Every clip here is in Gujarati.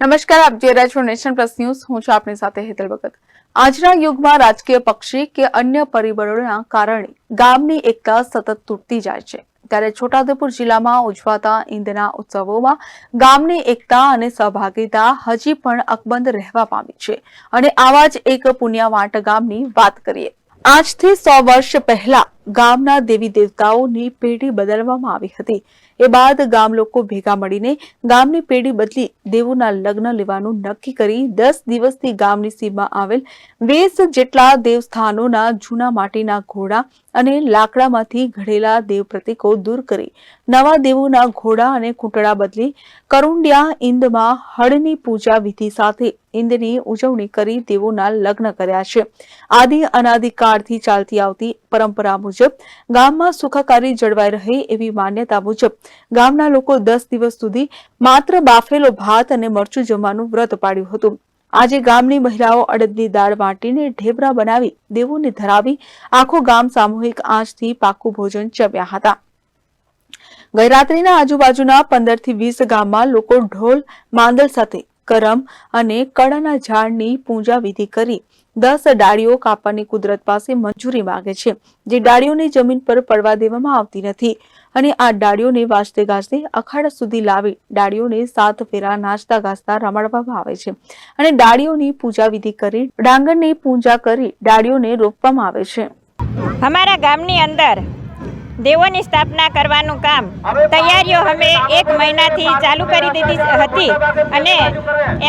નમસ્કાર, આપ જોઈ રહ્યા છો નેશન પ્લસ ન્યૂઝ. હું છું આપની સાથે હેતલ ભગત. આજના યુગમાં રાજકીય પક્ષી કે અન્ય પરિબળોના કારણે ગામની એકતા સતત તૂટતી જાય છે. ત્યારે છોટાઉદેપુર જિલ્લામાં ઉજવાતા ઈંદના ઉત્સવોમાં ગામની એકતા અને સહભાગિતા હજી પણ અકબંધ રહેવા પામી છે. અને આવા જ એક પુણ્યવાટ ગામની વાત કરીએ. આજથી સો વર્ષ પહેલા ગામના દેવી દેવતાઓની પેઢી બદલવામાં આવી હતી. એ બાદ ગામ લોકો ભેગા મળીને ગામની પેઢી બદલી દેવોના લગ્ન લેવાનું નક્કી કરી દસ દિવસથી ગામની સીમા આવેલ વીસ જેટલા દેવસ્થાનોના જૂના માટીના ઘોડા અને લાકડામાંથી ઘડેલા દેવ પ્રતિકો દૂર કરી નવા દેવોના ઘોડા અને ખૂંટડા બદલી કરુંડિયા ઇંદમાં હળની પૂજા વિધિ સાથે ઇંદની ઉજવણી કરી દેવોના લગ્ન કર્યા છે. આદિ અનાદિકાળથી ચાલતી આવતી પરંપરા મુજબ ગામમાં સુખાકારી જળવાઈ રહે એવી માન્યતા મુજબ ગામના લોકો દસ દિવસ સુધી માત્ર બાફેલો ભાત અને મરચું જમવાનું વ્રત પાડ્યું હતું. આજે ગામની મહિલાઓ અડદની દાળ વાટીને ઢેબરા બનાવી દેવોને ધરાવી આખું ગામ સામૂહિક આંચથી પાકું ભોજન જમ્યા હતા. ગઈરાત્રિના આજુબાજુના પંદરથી વીસ ગામમાં લોકો ઢોલ, માંદલ સાથે કરમ અને કળાના ઝાડની પૂજા વિધિ કરી દસ ડાળીઓ કાપવાની કુદરત પાસે મંજૂરી માંગે છે. જે ડાળીઓને જમીન પર પડવા દેવામાં આવતી નથી. અને આ ડાળીઓને વાજતે ગાજતે અખાડા સુધી લાવી ડાળીઓને સાત ફેરા નાચતા ગાજતા રમાડવામાં આવે છે. અને ડાળીઓની પૂજા વિધિ કરી ડાંગરની પૂજા કરી ડાળીઓને રોપવામાં આવે છે. અમારા ગામની અંદર દેવોની સ્થાપના કરવાનું કામ. તૈયારીઓ અમે એક મહિનાથી ચાલુ કરી દીધી હતી અને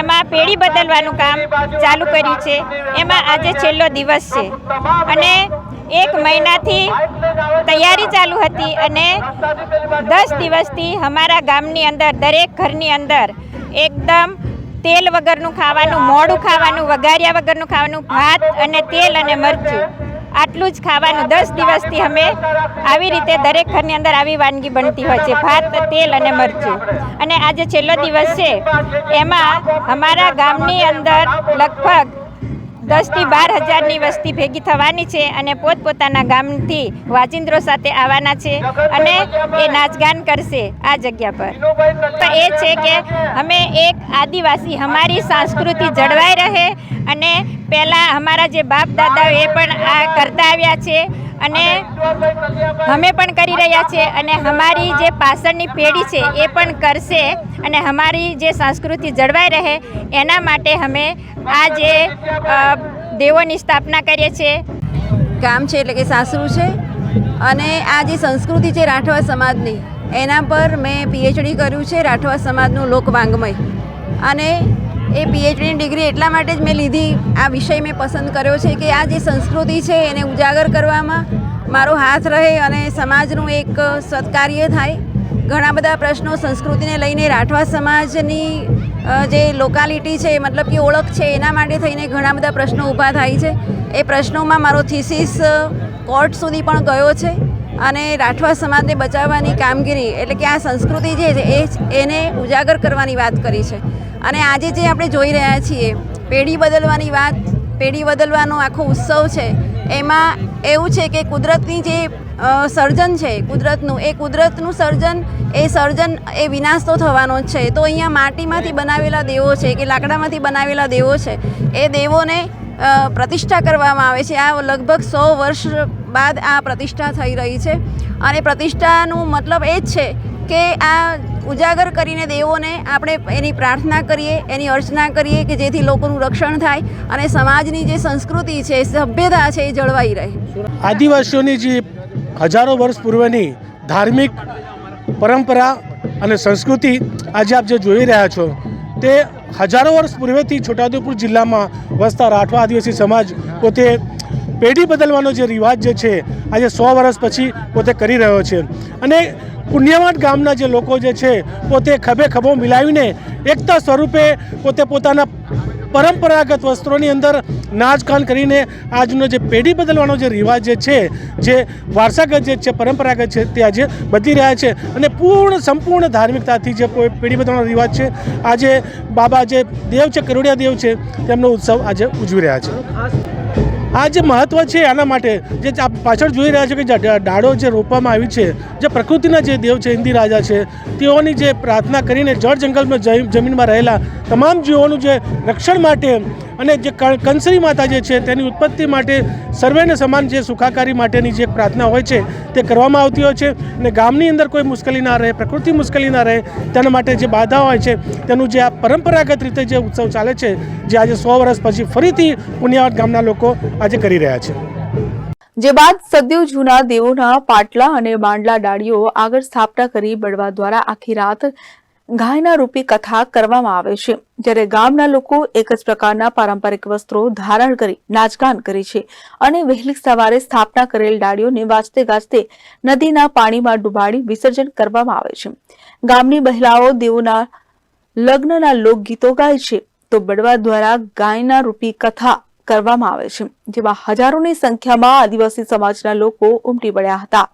એમાં પેઢી બદલવાનું કામ ચાલુ કર્યું છે. એમાં આજે છેલ્લો દિવસ છે. અને એક મહિનાથી તૈયારી ચાલુ હતી અને દસ દિવસથી અમારા ગામની અંદર દરેક ઘરની અંદર એકદમ તેલ વગરનું ખાવાનું મોડું ખાવાનું વઘાર્યા વગરનું ખાવાનું ભાત અને તેલ અને મરચું. આટલું જ ખાવાનું દસ દિવસથી અમે આવી રીતે દરેક ઘરની અંદર આવી વાનગી બનતી હોય છે. ભાત, તેલ અને મરચું. અને આજે છેલ્લો દિવસ છે, એમાં અમારા ગામની અંદર લગભગ દસથી બાર હજારની વસ્તી ભેગી થવાની છે અને પોતપોતાના ગામથી વાજિંદ્રો સાથે આવવાના છે અને એ નાચગાન કરશે આ જગ્યા પર. તો એ છે કે અમે એક આદિવાસી, અમારી સંસ્કૃતિ જળવાઈ રહે અને પહેલાં અમારા જે બાપ દાદાઓ એ પણ આ કરતા આવ્યા છે અને અમે પણ કરી રહ્યા છીએ અને અમારી જે પાછળની પેઢી છે એ પણ કરશે અને અમારી જે સંસ્કૃતિ જળવાઈ રહે એના માટે અમે આ જે દેવોની સ્થાપના કરીએ છીએ. ગામ છે એટલે કે સાસરું છે અને આ જે સંસ્કૃતિ છે રાઠવા સમાજની એના પર મેં પીએચડી કર્યું છે રાઠવા સમાજનું લોકવાંગમય. અને એ પીએચડીની ડિગ્રી એટલા માટે જ મેં લીધી. આ વિષય મેં પસંદ કર્યો છે કે આ જે સંસ્કૃતિ છે એને ઉજાગર કરવામાં મારો હાથ રહે અને સમાજનું એક સત્કાર્ય થાય. ઘણા બધા પ્રશ્નો સંસ્કૃતિને લઈને રાઠવા સમાજની જે લોકાલિટી છે, મતલબ કે ઓળખ છે, એના માટે થઈને ઘણા બધા પ્રશ્નો ઊભા થાય છે. એ પ્રશ્નોમાં મારો થિસિસ કોર્ટ સુધી પણ ગયો છે અને રાઠવા સમાજને બચાવવાની કામગીરી એટલે કે આ સંસ્કૃતિ જે છે, એ એને ઉજાગર કરવાની વાત કરી છે. અને આજે જે આપણે જોઈ રહ્યા છીએ, પેઢી બદલવાની વાત, પેઢી બદલવાનો આખો ઉત્સવ છે, એમાં એવું છે કે કુદરતની જે સર્જન છે, કુદરતનું, એ કુદરતનું સર્જન, એ સર્જન, એ વિનાશ તો થવાનો જ છે. તો અહીંયા માટીમાંથી બનાવેલા દેવો છે કે લાકડામાંથી બનાવેલા દેવો છે, એ દેવોને પ્રતિષ્ઠા કરવામાં આવે છે. આ લગભગ સો વર્ષ બાદ આ પ્રતિષ્ઠા થઈ રહી છે. અને પ્રતિષ્ઠાનું મતલબ એ જ છે કે આ ઉજાગર કરીને દેવોને આપણે એની પ્રાર્થના કરીએ, એની અર્ચના કરીએ કે જેથી લોકોનું રક્ષણ થાય અને સમાજની જે સંસ્કૃતિ છે, સભ્યતા છે એ જળવાઈ રહે. આદિવાસીઓની જે હજારો વર્ષ પૂર્વની ધાર્મિક પરંપરા અને સંસ્કૃતિ આજે આપ જે જોઈ રહ્યા છો, તે હજારો વર્ષ પૂર્વેથી છોટાઉદેપુર જિલ્લામાં વસતા રાઠવા આદિવાસી સમાજ પોતે પેઢી બદલવાનો જે રિવાજ જે છે, આજે સો વર્ષ પછી પોતે કરી રહ્યો છે. અને પુણ્યવાન ગામના જે લોકો જે છે, પોતે ખભે ખભો મિલાવીને એકતા સ્વરૂપે પોતે પોતાના પરંપરાગત વસ્ત્રોની અંદર નાચગાન કરીને આજનો જે પેઢી બદલવાનો જે રિવાજ જે છે, જે વારસાગત જે છે, પરંપરાગત છે, તે આજે બદલી રહ્યા છે અને પૂર્ણ સંપૂર્ણ ધાર્મિકતાથી જે પેઢી બદલવાનો રિવાજ છે, આજે બાબા જે દેવ છે, કરોડિયા દેવ છે, તેમનો ઉત્સવ આજે ઉજવી રહ્યા છે. આ જે મહત્ત્વ છે એના માટે, જે પાછળ જોઈ રહ્યા છો કે ડાળો જે રોપવામાં આવી છે, જે પ્રકૃતિના જે દેવ છે હિન્દી રાજા છે, તેઓની જે પ્રાર્થના કરીને જળ જંગલમાં જમીનમાં રહેલા તમામ જીવોનું જે રક્ષણ માટે અને જે કંસરી માતા જે છે, તેની ઉત્પત્તિ માટે સર્વેને સમાન જે સુખાકારી માટેની જે પ્રાર્થના હોય છે, તે કરવામાં આવતી હોય છે. અને ગામની અંદર કોઈ મુશ્કેલી ના રહે, પ્રકૃતિ મુશ્કેલી ના રહે, તેના માટે જે બાધા હોય છે, તેનું જે આ પરંપરાગત રીતે જે ઉત્સવ ચાલે છે, જે આજે સો વર્ષ પછી ફરીથી પુણ્યાવત ગામના લોકો આજે કરી રહ્યા છે. જે બાદ સદીઓ જૂના દેવોના પાટલા અને માંડલા ડાળીઓ આગળ સ્થાપના કરી બળવા દ્વારા આખી રાત ગાયના રૂપી કથા કરવામાં આવે છે. જ્યારે ગામના લોકો એક જ પ્રકારના પારંપરિક વસ્ત્રો ધારણ કરી, નાચગાન કરે છે અને વહેલી સવારે સ્થાપના કરેલ ડાળીઓને વાજતે ગાજતે નદીના પાણીમાં ડુબાડી વિસર્જન કરવામાં આવે છે. ગામની મહિલાઓ દેવોના લગ્નના લોકગીતો ગાય છે. તો બળવા દ્વારા ગાયના રૂપી કથા કરવામાં આવે છે, જેમાં હજારોની સંખ્યામાં આદિવાસી સમાજના લોકો ઉમટી પડ્યા હતા.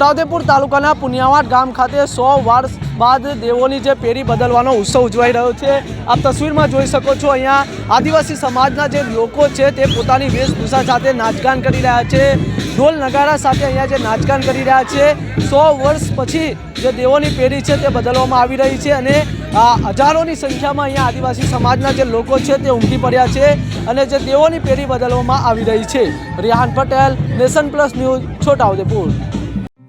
છોટાઉદેપુર તાલુકાના પુનિયાવાડ ગામ ખાતે સો વર્ષ બાદ દેવોની જે પેઢી બદલવાનો ઉત્સવ ઉજવાઈ રહ્યો છે. આપ તસવીરમાં જોઈ શકો છો, અહીંયા આદિવાસી સમાજના જે લોકો છે તે પોતાની વેશભૂષા સાથે નાચગાન કરી રહ્યા છે. ઢોલ નગારા સાથે અહીંયા જે નાચગાન કરી રહ્યા છે. સો વર્ષ પછી જે દેવોની પેઢી છે તે બદલવામાં આવી રહી છે અને હજારોની સંખ્યામાં અહીંયા આદિવાસી સમાજના જે લોકો છે તે ઉમટી પડ્યા છે અને જે દેવોની પેઢી બદલવામાં આવી રહી છે. Rihan Patel, Nation Plus News, Chhotaudepur.